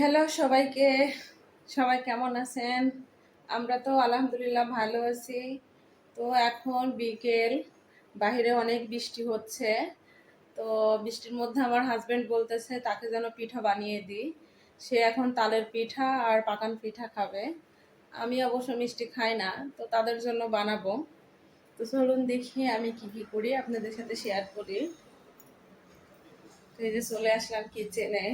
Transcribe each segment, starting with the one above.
Hello সবাইকে। সবাই কেমন আছেন? আমরা তো আলহামদুলিল্লাহ ভালো আছি। তো এখন বিকেল বাইরে অনেক বৃষ্টি হচ্ছে। তো বৃষ্টির মধ্যে আমার হাজব্যান্ড বলতেছে, তাকে যেন পিঠা বানিয়ে দিই। সে এখন তালের পিঠা আর পাকান পিঠা খাবে। আমি অবশ্য মিষ্টি খাই না, তো তাদের জন্য বানাবো। তো চলুন দেখি আমি কি কি করি, আপনাদের সাথে শেয়ার করি। তো এই যে চলে আসলাম কিচেনে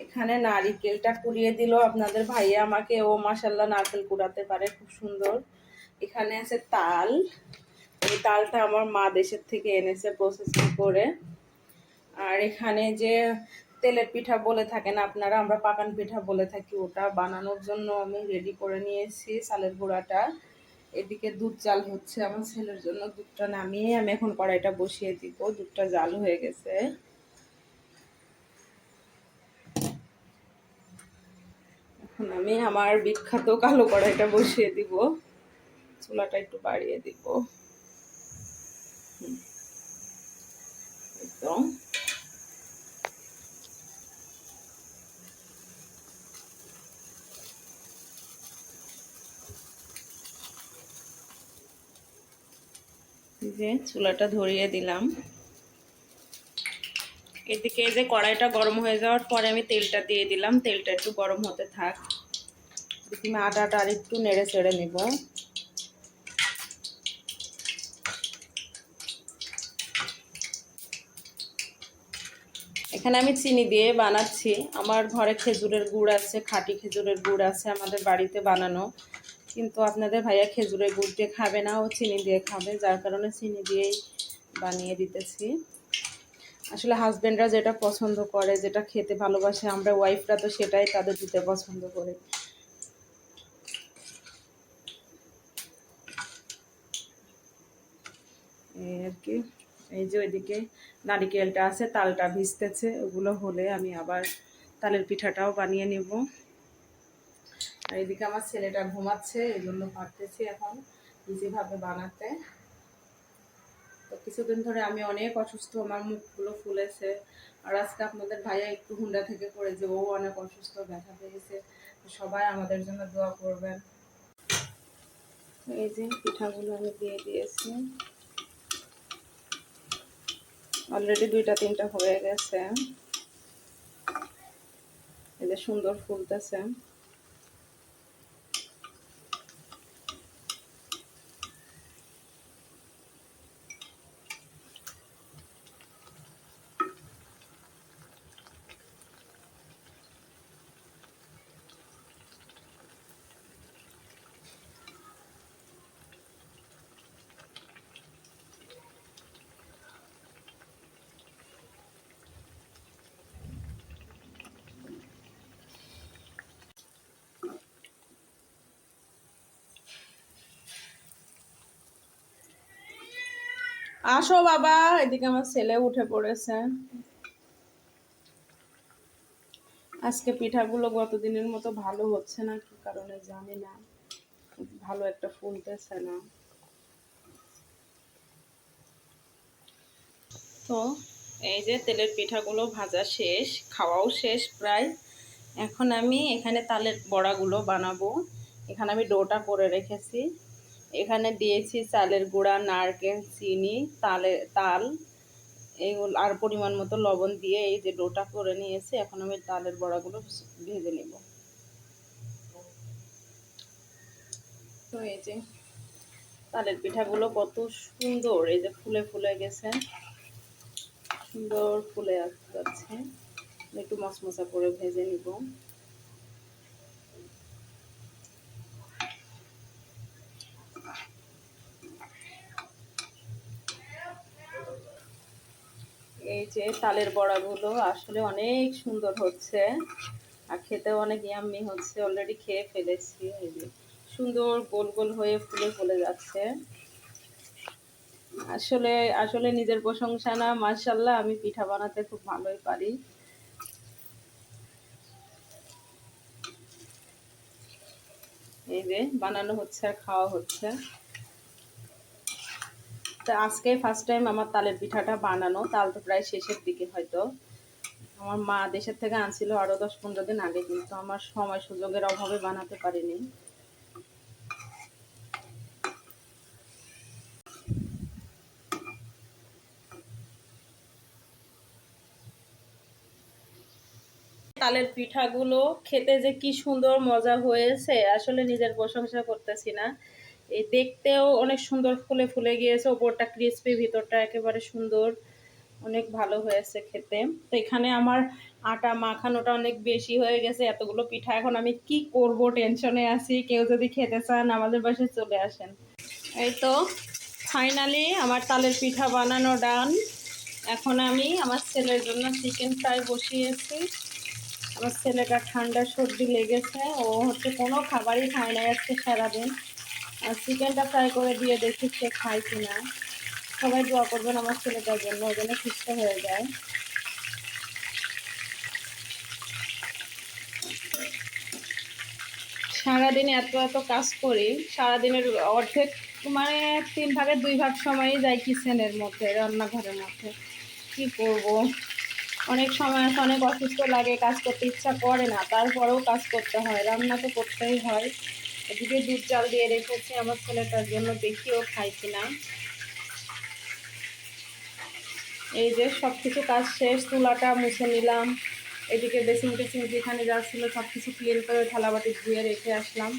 এখানে নারিকেলটা কুড়িয়ে দিল। আপনাদের ভাইয়া আমাকে, ও মাসাল্লাহ নারকেল কুড়াতে পারে, খুব সুন্দর। এখানে আছে তাল। এই তালটা আমার মা দেশের থেকে এনেছে প্রসেসিং করে। আর এখানে যে তেলের পিঠা বলে থাকেন, আপনারা, আমরা পাকান পিঠা বলে থাকি ওটা। বানানোর জন্য আমি রেডি করে নিয়েছি চালের গুঁড়াটা। এদিকে দুধ জাল হচ্ছে আমার ছেলের জন্য, দুধটা নামিয়ে আমি এখন কড়াইটা বসিয়ে দিব। দুধটা জাল হয়ে গেছে। এখন আমি আমার বিখ্যাত কালো কড়াইটা বসিয়ে দিব। চুলাটা একটু বাড়িয়ে দিব। একদম। যে চুলাটা ধরিয়ে দিলাম। এদিকে যে কড়াইটা গরম হয়ে যাওয়ার পরে আমি তেলটা দিয়ে দিলাম। তেলটা একটু গরম হতে থাক। আমি আটাটা আর একটু নেড়ে চেড়ে নেব। এখানে আমি চিনি দিয়ে বানাচ্ছি। আমার ঘরে খেজুরের গুড় আছে, খাঁটি খেজুরের গুড় আছে আমাদের বাড়িতে বানানো। কিন্তু আপনাদের ভাইয়া খেজুরের গুড় দিয়ে খাবে না, ও চিনি দিয়ে খাবে। যার কারণে চিনি দিয়েই বানিয়ে দিতেছি। আসলে হাজব্যান্ডরা যেটা পছন্দ করে, যেটা খেতে ভালোবাসে, আমরা ওয়াইফরা তো সেটাই তাদের দিতে পছন্দ করি এই আর কি এই যে ওইদিকে নারিকেলটা আছে, তালটা ভিজতেছে, ওগুলো হলে আমি আবার তালের পিঠাটাও বানিয়ে নেব। আর এদিকে আমার ছেলেটা ঘুমাচ্ছে, এই জন্য পারতেছি এখন ইজিভাবে বানাতে। তো কিছুদিন ধরে আমি অনেক অসুস্থ, আমার মুখগুলো ফুলেছে। আর আজকে আপনাদের ভাইয়া একটু হুন্ডা থেকে পড়েছে, ও অনেক অসুস্থ, ব্যথা পেয়েছে। সবাই আমাদের জন্য দোয়া করবেন। এই যে পিঠাগুলো আমি দিয়ে দিয়েছি। অলরেডি দুইটা তিনটা হয়ে গেছে। এদের সুন্দর ফুলতেছে আসো বাবা, এদিকে আমার ছেলে উঠে পড়েছে। আজকে পিঠাগুলো গতদিনের মতো ভালো হচ্ছে না, কি কারণে জানি না। ভালো একটা ফুলতেছে না। তো এই যে তেলের পিঠাগুলো ভাজা শেষ, খাওয়াও শেষ প্রায়। এখন আমি এখানে তালের বড়াগুলো বানাবো। এখানে আমি ডোটা করে রেখেছি। এখানে দিয়েছি চালের গুঁড়া, নারকেল, চিনি, তালে, তাল এইগুলো আর পরিমাণ মতো লবণ দিয়ে এই যে ডোটা করে নিয়েছি। এখন আমি তালের বড়াগুলো ভেজে নেব। তো এই যে তালের পিঠাগুলো কত সুন্দর, এই যে ফুলে ফুলে গেছে। সুন্দর ফুলে যাচ্ছে। একটু মশমশা করে ভেজে নিব। এই যে তালের বড়াগুলো আসলে অনেক সুন্দর হচ্ছে। আর খেতেও অনেক ইয়াম্মি হচ্ছে অলরেডি খেয়ে ফেলেছি। সুন্দর গোল গোল হয়ে ফুলে ফুলে যাচ্ছে। আসলে আসলে নিজের প্রশংসা না মার্শাল্লাহ আমি পিঠা বানাতে খুব ভালোই পারি। এই যে বানানো হচ্ছে আর খাওয়া হচ্ছে। তো আজকে ফার্স্ট টাইম আমার তালের পিঠাটা বানানো। তাল তো প্রায় শেষের দিকে হয়তো। আমার মা দেশের থেকে আনছিল আরও দশ পনেরো দিন আগে, কিন্তু আমার সময় সুযোগের অভাবে বানাতে পারিনি। তালের পিঠাগুলো খেতে যে কি সুন্দর মজা হয়েছে, আসলে নিজের প্রশংসা করতেছি না। এই দেখতেও অনেক সুন্দর ফুলে ফুলে গিয়েছে। ওপরটা ক্রিস্পি ভিতরটা একেবারে সুন্দর। অনেক ভালো হয়েছে খেতে। তো এখানে আমার আটা মাখানোটা অনেক বেশি হয়ে গেছে। এতগুলো পিঠা। এখন আমি কি করব? টেনশনে আছি। কেউ যদি খেতে চান, আমাদের বাসায় চলে আসেন। এই তো ফাইনালি আমার তালের পিঠা বানানো ডান এখন আমি আমার ছেলের জন্য চিকেন ফ্রাই বসিয়েছি। আমার ছেলেটা ঠান্ডা সর্দি লেগেছে। ও হচ্ছে কোনো খাবারই খায় না আজকে সারাদিন। আর চিকেনটা ফ্রাই করে দিয়ে দেখি সে খায় কিনা। সবাই দোয়া করবেন আমার ছেলেটার জন্য ওই জন্য সুস্থ হয়ে যায়। সারাদিন এত এত কাজ করি, সারাদিনের অর্ধেক মানে তিন ভাগের দুই ভাগ সময়ই যায় কিচেনের মধ্যে, রান্নাঘরের মধ্যে। কি করব? অনেক সময় অনেক অসুস্থ লাগে, কাজ করতে ইচ্ছা করে না, তারপরেও কাজ করতে হয়, রান্না তো করতেই হয়। এদিকে দুধ চাল দিয়ে রেখেছি আমার ছেলেটার জন্য, দেখিও খাইছিলাম এই যে সব কিছু কাজ শেষ, তুলাটা মুছে নিলাম। এদিকে বেসিন টেসিং যেখানে যাচ্ছিল ছিল সব কিছু ক্লিন করে থালাবাটি ধুয়ে রেখে আসলাম।